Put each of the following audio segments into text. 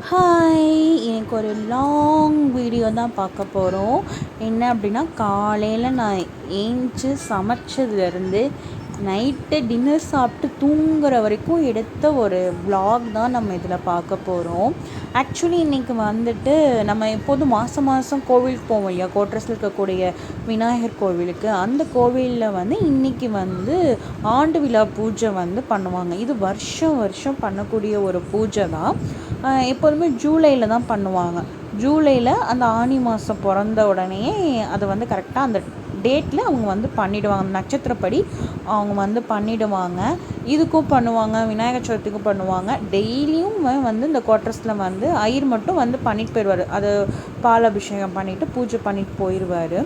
Hi எனக்கு ஒரு long video தான் பார்க்க போகிறோம் என்ன அப்படின்னா காலையில் நான் ஏஞ்சி சமைச்சதுலேருந்து நைட்டு டின்னர் சாப்பிட்டு தூங்குற வரைக்கும் எடுத்த ஒரு vlog தான் நம்ம இதில் பார்க்க போகிறோம் ஆக்சுவலி இன்றைக்கி வந்துட்டு நம்ம எப்போதும் மாதம் மாதம் கோவிலுக்கு போவோம் இல்லையா கோட்ரஸில் இருக்கக்கூடிய விநாயகர் கோவிலுக்கு. அந்த கோவிலில் வந்து இன்றைக்கி வந்து ஆண்டு விழா பூஜை வந்து பண்ணுவாங்க. இது வருஷம் வருஷம் பண்ணக்கூடிய ஒரு பூஜை தான். எப்போதுமே ஜூலையில் தான் பண்ணுவாங்க. ஜூலையில் அந்த ஆனி மாதம் பிறந்த உடனே அதை வந்து கரெக்டாக அந்த டேட்டில் அவங்க வந்து பண்ணிடுவாங்க. நட்சத்திரப்படி அவங்க வந்து பண்ணிவிடுவாங்க இதுக்கும் பண்ணுவாங்க. விநாயகர் சதுர்த்திக்கும் பண்ணுவாங்க. டெய்லியும் வந்து இந்த குவார்ட்டர்ஸில் வந்து ஐயர் மட்டும் வந்து பண்ணிட்டு போயிடுவார். அது பால் அபிஷேகம் பண்ணிவிட்டு பூஜை பண்ணிட்டு போயிடுவார்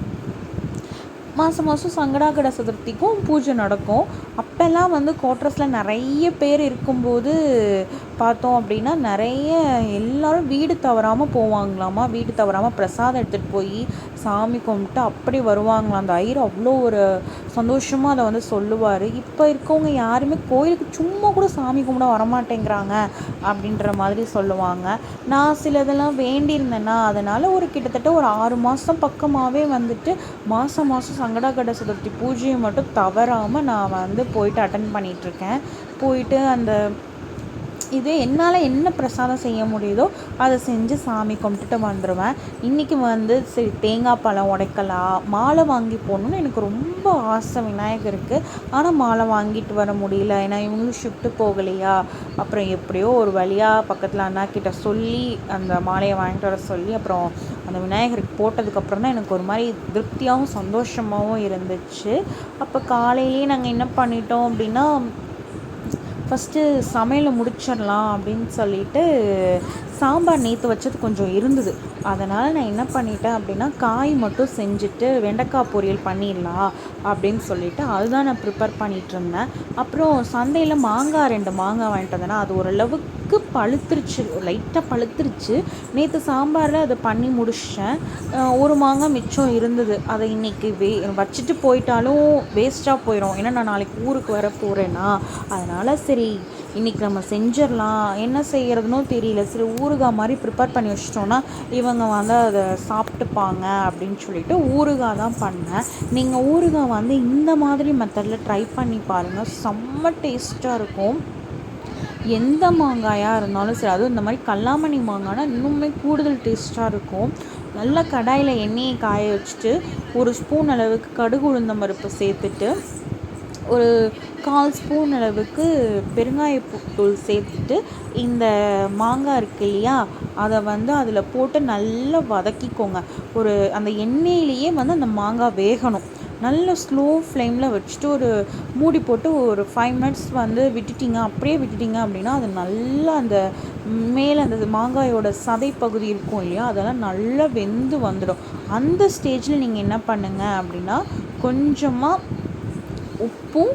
மாதம் மாதம் சங்கடாகட சதுர்த்திக்கும் பூஜை நடக்கும். அப்போல்லாம் வந்து குவார்ட்டர்ஸில் நிறைய பேர் இருக்கும்போது பார்த்தோம் அப்படின்னா நிறைய எல்லாரும் வீடு தவறாமல் போவாங்களாமா? வீடு தவறாமல் பிரசாதம் எடுத்துகிட்டு போய் சாமி கும்பிட்டு அப்படி வருவாங்களாம். அந்த ஐயர் அவ்வளோ ஒரு சந்தோஷமாக அதை வந்து சொல்லுவார். இப்போ இருக்கவங்க யாருமே கோயிலுக்கு சும்மா கூட சாமி கும்பிட வரமாட்டேங்கிறாங்க அப்படின்ற மாதிரி சொல்லுவாங்க. நான் சிலதெல்லாம் வேண்டியிருந்தேன்னா அதனால் ஒரு கிட்டத்தட்ட ஒரு ஆறு மாதம் பக்கமாகவே வந்துட்டு மாதம் மாதம் சங்கடாகட சதுர்த்தி பூஜையை மட்டும் தவறாமல் நான் வந்து போயிட்டு அட்டன் பண்ணிகிட்ருக்கேன் போயிட்டு அந்த இது என்னால் என்ன பிரசாதம் செய்ய முடியுதோ அதை செஞ்சு சாமி கும்பிட்டுட்டு வந்துடுவேன் இன்றைக்கி வந்து சரி தேங்காய் பழம் உடைக்கலாம் மாலை வாங்கி போகணுன்னு எனக்கு ரொம்ப ஆசை விநாயகருக்கு. ஆனால் மாலை வாங்கிட்டு வர முடியல. ஏன்னா இவங்களும் ஷிஃப்ட்டு போகலையா? அப்புறம் எப்படியோ ஒரு வழியாக பக்கத்தில் அண்ணா கிட்ட சொல்லி அந்த மாலையை வாங்கிட்டு வர சொல்லி அப்புறம் அந்த விநாயகருக்கு போட்டதுக்கப்புறம் தான் எனக்கு ஒரு மாதிரி திருப்தியாகவும் சந்தோஷமாகவும் இருந்துச்சு. அப்போ காலையிலேயே நாங்கள் என்ன பண்ணிட்டோம் அப்படின்னா ஃபஸ்ட்டு சமையலை முடிச்சிடலாம் அப்படின்னு சொல்லிட்டு சாம்பார் நேற்று வச்சது கொஞ்சம் இருந்தது. அதனால் நான் என்ன பண்ணிட்டேன் அப்படின்னா காய் மட்டும் செஞ்சுட்டு வெண்டைக்காய் பொரியல் பண்ணிடலாம் அப்படின்னு சொல்லிட்டு அதுதான் நான் ப்ரிப்பேர் பண்ணிகிட்டு இருந்தேன். அப்புறம் சந்தையில் மாங்காய் ரெண்டு மாங்காய் வாங்கிட்டு வந்தேன்னா அது ஓரளவுக்கு பழுத்துருச்சு லைட்டாக பழுத்துருச்சு. நேற்று சாம்பாரில் அதை பண்ணி முடிச்சிட்டேன். ஒரு மாங்காய் மிச்சம் இருந்தது. அதை இன்றைக்கி வே வச்சுட்டு போயிட்டாலும் வேஸ்ட்டாக போயிடும் ஏன்னா நான் நாளைக்கு ஊருக்கு வர போகிறேன்னா அதனால் சரி இன்றைக்கி நம்ம செஞ்சிடலாம். என்ன செய்கிறதுனோ தெரியல. சரி ஊறுகாய் மாதிரி ப்ரிப்பேர் பண்ணி வச்சிட்டோன்னா இவங்க வந்து அதை சாப்பிட்டுப்பாங்க அப்படின்னு சொல்லிட்டு ஊறுகாய் தான் பண்ணேன். நீங்கள் ஊறுகாய் வந்து இந்த மாதிரி மெத்தடில் ட்ரை பண்ணி பாருங்கள் செம்ம டேஸ்ட்டாக இருக்கும். எந்த மாங்காயாக இருந்தாலும் சரி அதுவும் இந்த மாதிரி கல்லாமணி மாங்காய்னா இன்னுமே கூடுதல் டேஸ்ட்டாக இருக்கும். நல்லா கடாயில் எண்ணெயை காய வச்சுட்டு ஒரு ஸ்பூன் அளவுக்கு கடுகு உளுந்தம் பருப்பு சேர்த்துட்டு ஒரு கால் ஸ்பூன் அளவுக்கு பெருங்காயத்தூள் சேர்த்துட்டு இந்த மாங்காய் இருக்கு இல்லையா அதை வந்து அதில் போட்டு நல்லா வதக்கிக்கோங்க. ஒரு அந்த எண்ணெயிலேயே வந்து அந்த மாங்காய் வேகணும். நல்ல ஸ்லோ ஃப்ளேமில் வச்சுட்டு ஒரு மூடி போட்டு ஒரு ஃபைவ் மினிட்ஸ் வந்து விட்டுட்டிங்க அப்படியே விட்டுட்டிங்க அப்படின்னா அது நல்லா அந்த மேலே அந்த மாங்காயோட சதை பகுதி இருக்கும் இல்லையா அதெல்லாம் நல்லா வெந்து வந்துடும். அந்த ஸ்டேஜில் நீங்கள் என்ன பண்ணுங்கள் அப்படின்னா கொஞ்சமாக உப்பும்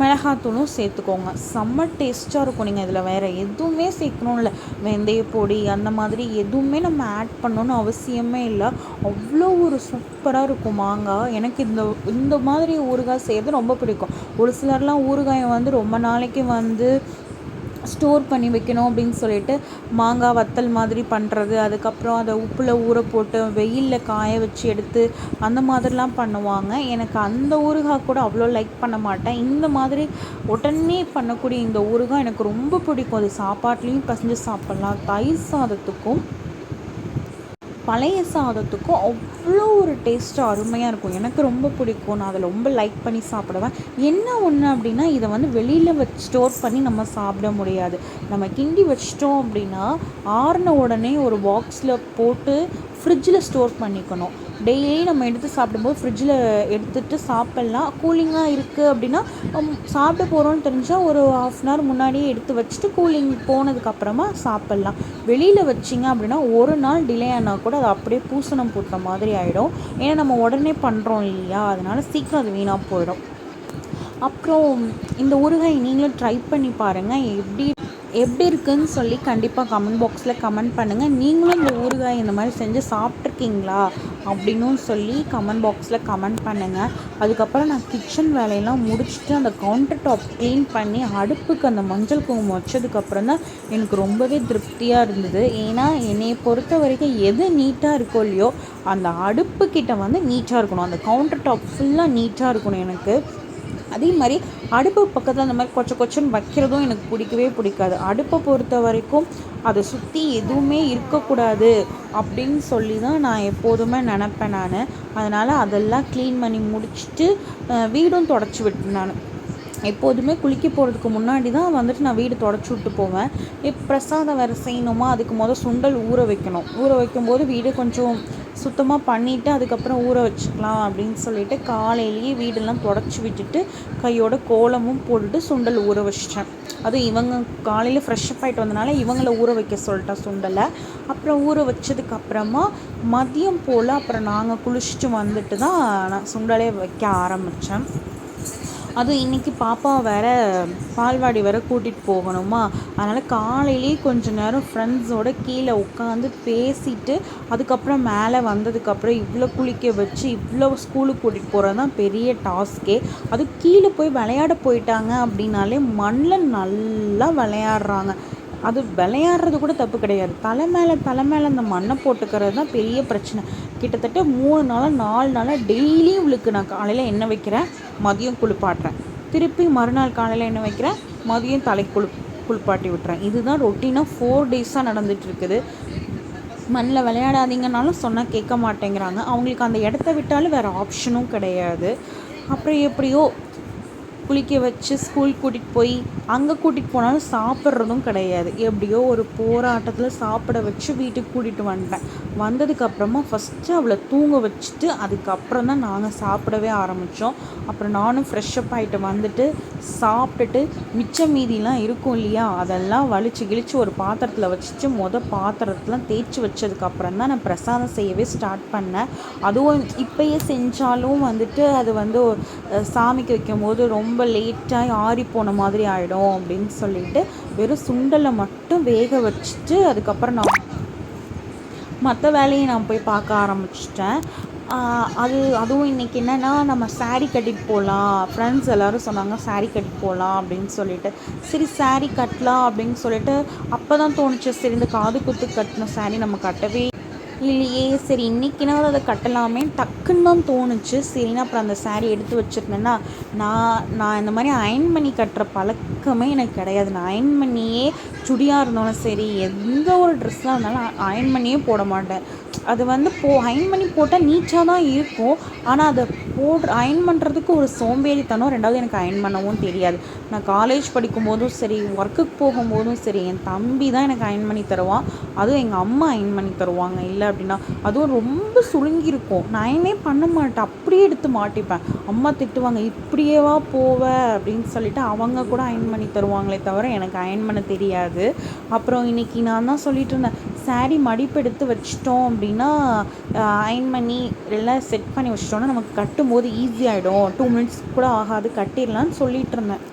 மிளகாத்தூளும் சேர்த்துக்கோங்க. செம்ம டேஸ்ட்டாக இருக்கும் நீங்கள் இதில் வேறு எதுவுமே சேர்க்கணும் இல்லை வெந்தய பொடி அந்த மாதிரி எதுவுமே நம்ம ஆட் பண்ணணும்னு அவசியமே இல்லை. அவ்வளோ ஒரு சூப்பராக இருக்கும் மாங்காய். எனக்கு இந்த இந்த மாதிரி ஊறுகாய் செய்கிறது ரொம்ப பிடிக்கும். ஒரு சிலர்லாம் ஊறுகாயை வந்து ரொம்ப நாளைக்கு வந்து ஸ்டோர் பண்ணி வைக்கணும் அப்படின்னு சொல்லிட்டு மாங்காய் வத்தல் மாதிரி பண்ணுறது அதுக்கப்புறம் அதை உப்பில் ஊற போட்டு வெயிலில் காய வச்சு எடுத்து அந்த மாதிரிலாம் பண்ணுவாங்க. எனக்கு அந்த ஊறுகாய் கூட அவ்வளோ லைக் பண்ண மாட்டேன். இந்த மாதிரி உடனே பண்ணக்கூடிய இந்த ஊறுகாய் எனக்கு ரொம்ப பிடிக்கும். அது சாப்பாட்லேயும் பசஞ்சு சாப்பிட்லாம். தயிர் சாதத்துக்கும் பழைய சாதத்துக்கும் அவ்வளோ ஒரு டேஸ்ட்டாக அருமையாக இருக்கும். எனக்கு ரொம்ப பிடிக்கும். நான் அதை ரொம்ப லைக் பண்ணி சாப்பிடுவேன். என்ன ஒன்று அப்படின்னா இதை வந்து வெளியில் வச்சு ஸ்டோர் பண்ணி நம்ம சாப்பிட முடியாது. நம்ம கிண்டி வச்சிட்டோம் அப்படின்னா ஆறின உடனே ஒரு பாக்ஸில் போட்டு ஃப்ரிட்ஜில் ஸ்டோர் பண்ணிக்கணும். டெய்லி நம்ம எடுத்து சாப்பிடும்போது ஃப்ரிட்ஜில் எடுத்துகிட்டு சாப்பிட்லாம். கூலிங்காக இருக்குது அப்படின்னா சாப்பிட போகிறோம்னு தெரிஞ்சால் ஒரு ஆஃப் அன் ஹவர் முன்னாடியே எடுத்து வச்சுட்டு கூலிங் போனதுக்கப்புறமா சாப்பிட்லாம். வெளியில் வச்சிங்க அப்படின்னா ஒரு நாள் டிலே ஆனால் கூட அது அப்படியே பூசணம் போட்ட மாதிரி ஆகிடும் ஏன்னா நம்ம உடனே பண்ணுறோம் இல்லையா? அதனால் சீக்கிரம் அது வீணாக போயிடும். அப்புறம் இந்த ஊறுகாய் நீங்களும் ட்ரை பண்ணி பாருங்கள் எப்படி எப்படி இருக்குதுன்னு சொல்லி கண்டிப்பாக கமெண்ட் பாக்ஸில் கமெண்ட் பண்ணுங்கள் நீங்களும் இந்த ஊறுகாய் இந்த மாதிரி செஞ்சு சாப்பிட்ருக்கீங்களா அப்படின்னும் சொல்லி கமெண்ட் பாக்ஸில் கமெண்ட் பண்ணுங்கள் அதுக்கப்புறம் நான் கிச்சன் வேலையெல்லாம் முடிச்சுட்டு அந்த கவுண்டர் டாப் க்ளீன் பண்ணி அடுப்புக்கு அந்த மஞ்சள் குங்குமம் வச்சதுக்கப்புறம் தான் எனக்கு ரொம்பவே திருப்தியாக இருந்தது. ஏன்னா என்னை பொறுத்த வரைக்கும் எது நீட்டாக இருக்கோ இல்லையோ அந்த அடுப்பு கிட்ட வந்து நீட்டாக இருக்கணும். அந்த கவுண்டர் டாப் ஃபுல்லாக நீட்டாக இருக்கணும் எனக்கு. அதே மாதிரி அடுப்பு பக்கத்தில் அந்த மாதிரி கொச்ச கொச்சன்னு வைக்கிறதும் எனக்கு பிடிக்கவே பிடிக்காது. அடுப்பை பொறுத்த வரைக்கும் அதை சுற்றி எதுவுமே இருக்கக்கூடாது அப்படின்னு சொல்லி தான் நான் எப்போதுமே நினப்பேன் நான். அதனால் அதெல்லாம் க்ளீன் பண்ணி முடிச்சுட்டு வீடும் தொடச்சி விட்டேன் நான். எப்போதுமே குளிக்க போகிறதுக்கு முன்னாடி தான் வந்துட்டு நான் வீடு தொடச்சி விட்டு போவேன். இப்போ பிரசாதம் வேறு செய்யணுமா? அதுக்கு மொதல் சுண்டல் ஊற வைக்கணும். ஊற வைக்கும்போது வீடு கொஞ்சம் சுத்தமாக பண்ணிவிட்டு அதுக்கப்புறம் ஊற வச்சுக்கலாம் அப்படின்னு சொல்லிட்டு காலையிலேயே வீடெல்லாம் தொடச்சி விட்டுட்டு கையோட கோலமும் போட்டுட்டு சுண்டல் ஊற வச்சிட்டேன். அதுவும் இவங்க காலையில் ஃப்ரெஷ்ஷப் ஆகிட்டு வந்தனால இவங்கள ஊற வைக்க சொல்லிட்டேன் சுண்டலை. அப்புறம் ஊற வச்சதுக்கப்புறமா மதியம் போல் அப்புறம் நாங்கள் குளிச்சுட்டு வந்துட்டு தான் நான் சுண்டலே வைக்க ஆரம்பித்தேன் அதுவும் இன்றைக்கி பாப்பா வேறு பால்வாடி வேறு கூட்டிகிட்டு போகணுமா? அதனால் காலையிலேயே கொஞ்சம் நேரம் ஃப்ரெண்ட்ஸோட கீழே உட்காந்து பேசிட்டு அதுக்கப்புறம் மேலே வந்ததுக்கப்புறம் இவ்வளோ குளிக்க வச்சு இவ்வளோ ஸ்கூலுக்கு கூட்டிகிட்டு போகிறது தான் பெரிய டாஸ்க்கே அது கீழே போய் விளையாட போயிட்டாங்க அப்படின்னாலே மண்ணில் நல்லா விளையாடுறாங்க. அது விளையாடுறது கூட தப்பு கிடையாது. தலை மேலே தலை மேலே அந்த மண்ணை போட்டுக்கிறது தான் பெரிய பிரச்சனை. கிட்டத்தட்ட மூணு நாளாக நாலு நாளாக டெய்லியும் இவளுக்கு நான் காலையில் எண்ணெய் வைக்கிறேன் மதியம் குளிப்பாட்டுறேன். திருப்பி மறுநாள் காலையில் எண்ணெய் வைக்கிறேன் மதியம் தலை குளி குளிப்பாட்டி விட்டுறேன். இதுதான் ரொட்டீனாக ஃபோர் டேஸாக நடந்துகிட்டு இருக்குது மண்ணில் விளையாடாதீங்கனாலும் சொன்னால் கேட்க மாட்டேங்கிறாங்க. அவங்களுக்கு அந்த இடத்த விட்டாலும் வேறு ஆப்ஷனும் கிடையாது. அப்புறம் எப்படியோ குளிக்க வச்சு ஸ்கூல் கூட்டிகிட்டு போய் அங்கே கூட்டிகிட்டு போனாலும் சாப்பிட்றதும் கிடையாது. எப்படியோ ஒரு போராட்டத்தில் சாப்பிட வச்சு வீட்டுக்கு கூட்டிகிட்டு வந்துட்டேன். வந்ததுக்கப்புறமா ஃபஸ்ட்டு அவளை தூங்க வச்சுட்டு அதுக்கப்புறம் தான் நாங்கள் சாப்பிடவே ஆரம்பித்தோம் அப்புறம் நானும் ஃப்ரெஷ்ஷப் ஆகிட்டு வந்துட்டு சாப்பிட்டுட்டு மிச்சம் மீதிலாம் இருக்கும் இல்லையா? அதெல்லாம் வலிச்சு கிழிச்சு ஒரு பாத்திரத்தில் வச்சுட்டு மொதல் பாத்திரத்தெலாம் தேய்ச்சி வச்சதுக்கப்புறம் தான் நான் பிரசாதம் செய்யவே ஸ்டார்ட் பண்ணேன். அதுவும் இப்போயே செஞ்சாலும் வந்துட்டு அது வந்து சாமிக்கு வைக்கும் போது ரொம்ப ரொம்ப லேட்டாகி ஆறி போன மாதிரி ஆகிடும் அப்படின்னு சொல்லிட்டு வெறும் சுண்டலை மட்டும் வேக வச்சுட்டு அதுக்கப்புறம் நான் மற்ற வேலையை நான் போய் பார்க்க ஆரம்பிச்சிட்டேன். அது அதுவும் இன்றைக்கி என்னென்னா நம்ம சாரீ கட்டிட்டு போகலாம். ஃப்ரெண்ட்ஸ் எல்லோரும் சொன்னாங்க சாரீ கட்டிட்டு போகலாம் அப்படின்னு சொல்லிட்டு. சரி சாரீ கட்டலாம் அப்படின்னு சொல்லிட்டு அப்போ தான் தோணுச்சு. சரி இந்த காது குத்து கட்டின சாரீ நம்ம கட்டவே இல்லையே சரி இன்றைக்கினாவது அதை கட்டலாமே? டக்குன்னு தான் தோணுச்சு. சரின்னு அப்புறம் அந்த சாரீ எடுத்து வச்சுருந்தேன்னா நான் நான் இந்த மாதிரி அயன் பண்ணி கட்டுற பழக்கமே எனக்கு கிடையாது. நான் அயன் பண்ணியே சுடியாக இருந்தாலும் சரி எந்த ஒரு ட்ரெஸ்ஸாக இருந்தாலும் அயன் பண்ணியே போட மாட்டேன். அது வந்து போ அயன் பண்ணி போட்டால் நீச்சாக தான் இருக்கும். ஆனால் அதை போடுற அயன் பண்ணுறதுக்கு ஒரு சோம்பேறித்தனம் ரெண்டாவது எனக்கு அயன் பண்ணவும் தெரியாது. நான் காலேஜ் படிக்கும்போதும் சரி ஒர்க்குக்கு போகும்போதும் சரி என் தம்பி தான் எனக்கு அயன் பண்ணி தருவான். அதுவும் எங்கள் அம்மா அயன் பண்ணி தருவாங்க. இல்லை அப்படின்னா அதுவும் ரொம்ப சுருங்கியிருக்கும். நான் அயனே பண்ண மாட்டேன். அப்படியே எடுத்து மாட்டிப்பேன். அம்மா திட்டுவாங்க இப்படியேவா போவ? அப்படின்னு சொல்லிட்டு அவங்க கூட அயன் பண்ணி தருவாங்களே தவிர எனக்கு அயன் பண்ண தெரியாது. அப்புறம் இன்றைக்கி நான் தான் சொல்லிட்டு இருந்தேன் சாரீ மடிப்பெடுத்து வச்சிட்டோம் அப்படின்னா அயன் பண்ணி எல்லாம் செட் பண்ணி வச்சிட்டோன்னா நமக்கு கட்டும்போது ஈஸியாகிடும் டூ மினிட்ஸ் கூட ஆகாது கட்டிடலான்னு சொல்லிகிட்டு இருந்தேன்.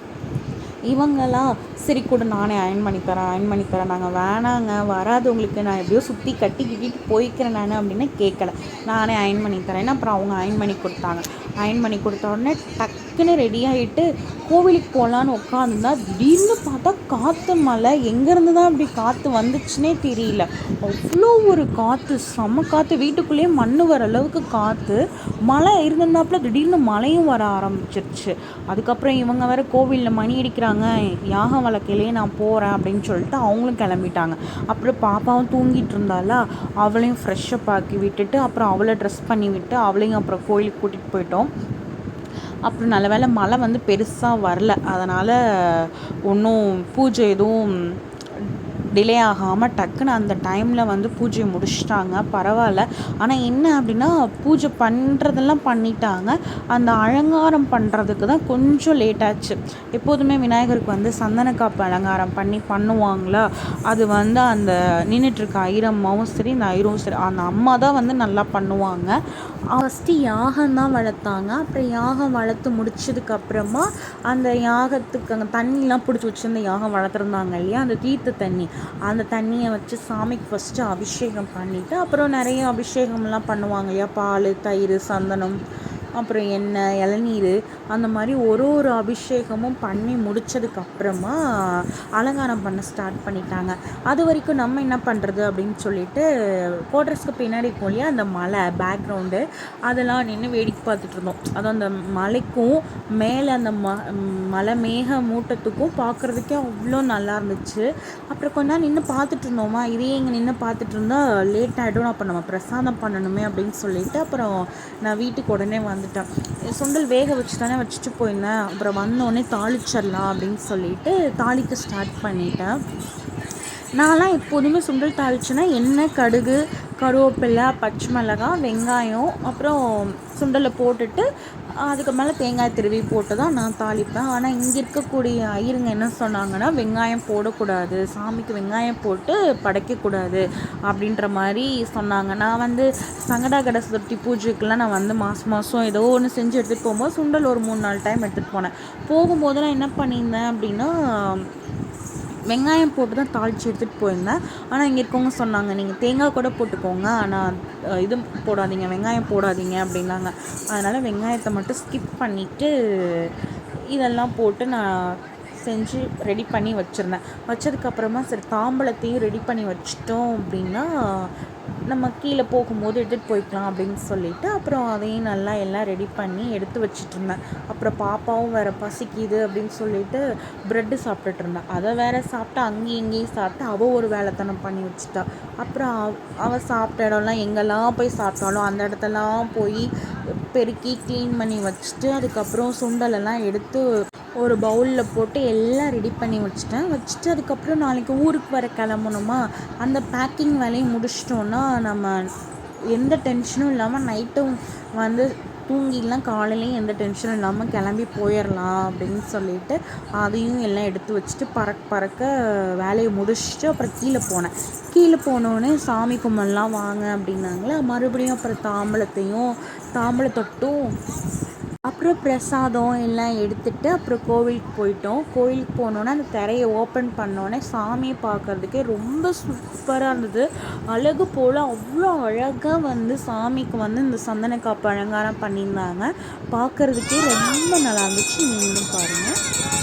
இவங்கெல்லாம் சரி கூட நானே அயன் பண்ணி தரேன் அயன் பண்ணி தரேன். நாங்கள் வேணாங்க வராது உங்களுக்கு. நான் எப்படியோ சுற்றி கட்டி கிட்டிட்டு போய்க்கிறேன் நான் அப்படின்னு கேட்கல நானே அயன் பண்ணி தரேன். அப்புறம் அவங்க அயன் பண்ணி கொடுத்தாங்க. அயன் பண்ணி கொடுத்த உடனே டக்குன்னு ரெடி ஆகிட்டு கோவிலுக்கு போகலான்னு உட்காந்துருந்தா திடீர்னு பார்த்தா காற்று மழை. எங்கேருந்து தான் அப்படி காற்று வந்துச்சுன்னே தெரியல. அவ்வளோ ஒரு காற்று செம்ம காற்று வீட்டுக்குள்ளேயே மண் வர அளவுக்கு காற்று மழை இருந்திருந்தாப்புல திடீர்னு மழையும் வர ஆரம்பிச்சிருச்சு. அதுக்கப்புறம் இவங்க வேறு கோவிலில் மணி அடிக்கிறாங்க. யாகம் வழக்கையிலேயே நான் போகிறேன் அப்படின்னு சொல்லிட்டு அவங்களும் கிளம்பிட்டாங்க. அப்புறம் பாப்பாவும் தூங்கிட்டு இருந்தால அவளையும் ஃப்ரெஷ்ஷப் ஆக்கி விட்டுட்டு அப்புறம் அவளை ட்ரெஸ் பண்ணி விட்டு அவளையும் அப்புறம் கோயிலுக்கு கூட்டிகிட்டு போயிட்டோம். அப்புறம் நல்ல வேலை மழை வந்து பெருசாக வரல. அதனால் ஒன்றும் பூஜை எதுவும் டிலே ஆகாமல் டக்குன்னு அந்த டைமில் வந்து பூஜையை முடிச்சிட்டாங்க. பரவாயில்ல. ஆனால் என்ன அப்படின்னா பூஜை பண்ணுறதெல்லாம் பண்ணிட்டாங்க. அந்த அலங்காரம் பண்ணுறதுக்கு தான் கொஞ்சம் லேட் ஆச்சு. எப்போதுமே விநாயகருக்கு வந்து சந்தன காப்பு அலங்காரம் பண்ணி பண்ணுவாங்களா? அது வந்து அந்த நின்றுட்டுருக்க ஐரம்மாவும் சரி இந்த ஐரும் சரி அந்த அம்மா தான் வந்து நல்லா பண்ணுவாங்க. ஃபஸ்ட்டு யாகம் தான் வளர்த்தாங்க. அப்புறம் யாகம் வளர்த்து முடிச்சதுக்கப்புறமா அந்த யாகத்துக்கு அங்கே தண்ணிலாம் பிடிச்சி வச்சுருந்த யாகம் வளர்த்துருந்தாங்க இல்லையா? அந்த தீர்த்த தண்ணி. அந்த தண்ணியை வச்சு சாமிக்கு ஃபஸ்ட்டு அபிஷேகம் பண்ணிவிட்டு அப்புறம் நிறைய அபிஷேகம்லாம் பண்ணுவாங்க இல்லையா? பால் தயிர் சந்தனம் அப்புறம் எண்ணெய் இளநீர் அந்த மாதிரி ஒரு ஒரு அபிஷேகமும் பண்ணி முடித்ததுக்கப்புறமா அலங்காரம் பண்ண ஸ்டார்ட் பண்ணிட்டாங்க. அது வரைக்கும் நம்ம என்ன பண்ணுறது அப்படின்னு சொல்லிட்டு கோட்ரஸ்க்கு பின்னாடி போலியே அந்த மலை பேக்ரவுண்டு அதெல்லாம் நின்று வேடிக்கை பார்த்துட்டு இருந்தோம். அதுவும் அந்த மலைக்கும் மேலே அந்த ம மலை மேக மூட்டத்துக்கும் பார்க்குறதுக்கே அவ்வளோ நல்லா இருந்துச்சு. அப்புறம் கொஞ்ச நேரம் நின்று பார்த்துட்டு இருந்தோமா? இதே இங்கே நின்று பார்த்துட்டு இருந்தால் லேட் ஆகிடும் அப்போ நம்ம பிரசாதம் பண்ணணுமே அப்படின்னு சொல்லிட்டு அப்புறம் நான் வீட்டுக்கு உடனே வந்து வந்துட்டேன் சுண்டல் வேக வச்சு தானே வச்சுட்டு போயிருந்தேன். அப்புறம் வந்தோடனே தாளிச்சிடலாம் அப்படின்னு சொல்லிட்டு தாளிக்க ஸ்டார்ட் பண்ணிட்டேன். நான்லாம் எப்போதுமே சுண்டல் தாளிச்சேன்னா எண்ணெய் கடுகு கருவேப்பிலை பச்சை மிளகாய் வெங்காயம் அப்புறம் சுண்டலை போட்டுட்டு அதுக்கு மேலே தேங்காய் திருவி போட்டு தான் நான் தாளிப்பேன். ஆனால் இங்கே இருக்கக்கூடிய ஐயருங்க என்ன சொன்னாங்கன்னா வெங்காயம் போடக்கூடாது சாமிக்கு வெங்காயம் போட்டு படைக்கக்கூடாது அப்படின்ற மாதிரி சொன்னாங்க. நான் வந்து சங்கடாகட சதுர்த்தி பூஜைக்கெலாம் நான் வந்து மாதம் மாதம் ஏதோ ஒன்று செஞ்சு எடுத்துகிட்டு போகும்போது சுண்டல் ஒரு மூணு நாலு டைம் எடுத்துகிட்டு போனேன். போகும்போது நான் என்ன பண்ணியிருந்தேன் அப்படின்னா வெங்காயம் போட்டு தான் தாளித்து எடுத்துகிட்டு போயிருந்தேன். ஆனால் இங்கே இருக்கவங்க சொன்னாங்க நீங்கள் தேங்காய் கூட போட்டுக்கோங்க. ஆனால் இது போடாதீங்க வெங்காயம் போடாதீங்க அப்படின்னாங்க. அதனால் வெங்காயத்தை மட்டும் ஸ்கிப் பண்ணிவிட்டு இதெல்லாம் போட்டு நான் செஞ்சு ரெடி பண்ணி வச்சுருந்தேன். வச்சதுக்கப்புறமா சரி தாம்பழத்தையும் ரெடி பண்ணி வச்சிட்டோம் அப்படின்னா நம்ம கீழே போகும்போது எடுத்துகிட்டு போய்க்கலாம் அப்படின்னு சொல்லிவிட்டு அப்புறம் அதையும் நல்லா எல்லாம் ரெடி பண்ணி எடுத்து வச்சுட்டு இருந்தேன் அப்புறம் பாப்பாவும் வேறு பசிக்குது அப்படின்னு சொல்லிட்டு ப்ரெட்டு சாப்பிட்டுட்டு இருந்தேன் அதை வேறு சாப்பிட்டு அங்கேயும் இங்கேயும் சாப்பிட்டு அவள் ஒரு வேலைத்தனம் பண்ணி வச்சுட்டா. அப்புறம் அவள் சாப்பிட்ட இடம்லாம் எங்கெல்லாம் போய் சாப்பிட்டாலும் அந்த இடத்தெல்லாம் போய் பெருக்கி க்ளீன் பண்ணி வச்சுட்டு அதுக்கப்புறம் சுண்டலெல்லாம் எடுத்து ஒரு பவுலில் போட்டு எல்லாம் ரெடி பண்ணி வச்சுட்டேன். வச்சுட்டு அதுக்கப்புறம் நாளைக்கு ஊருக்கு வர கிளம்பணுமா? அந்த பேக்கிங் வேலையை முடிச்சிட்டோன்னா நம்ம எந்த டென்ஷனும் இல்லாமல் நைட்டும் வந்து தூங்கிடலாம் காலையிலையும் எந்த டென்ஷனும் இல்லாமல் கிளம்பி போயிடலாம் அப்படின்னு சொல்லிட்டு அதையும் எல்லாம் எடுத்து வச்சுட்டு பறக்க பறக்க வேலையை முடிச்சுட்டு அப்புறம் கீழே போனேன். கீழே போனோடனே சாமி கும்பலாம் வாங்க அப்படின்னாங்களே மறுபடியும் அப்புறம் தாம்பளத்தையும் தாம்பளத்தொட்டும் அப்புறம் பிரசாதம் எல்லாம் எடுத்துகிட்டு அப்புறம் கோவிலுக்கு போயிட்டோம். கோவிலுக்கு போனோன்னே அந்த திரையை ஓப்பன் பண்ணோன்னே சாமியை பார்க்குறதுக்கே ரொம்ப சூப்பராக இருந்தது. அழகு போல் அவ்வளோ அழகாக வந்து சாமிக்கு வந்து இந்த சந்தன காப்பு அலங்காரம் பண்ணியிருந்தாங்க. பார்க்குறதுக்கே ரொம்ப நல்லா இருந்துச்சு. நீங்களும் பாருங்கள்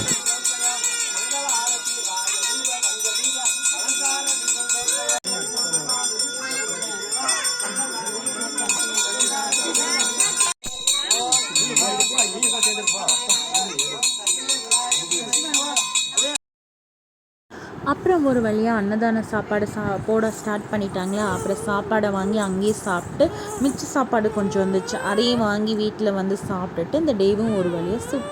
ஒரு வழியாக அன்னதான சாப்பாடு சா போட ஸ்டார்ட் பண்ணிட்டாங்களா? அப்புறம் சாப்பாடை வாங்கி அங்கேயே சாப்பிட்டு மிச்ச சாப்பாடு கொஞ்சம் வந்துச்சு. அதையும் வாங்கி வீட்டில் வந்து சாப்பிட்டுட்டு இந்த டேவும் ஒரு வழியாக சூப்பர்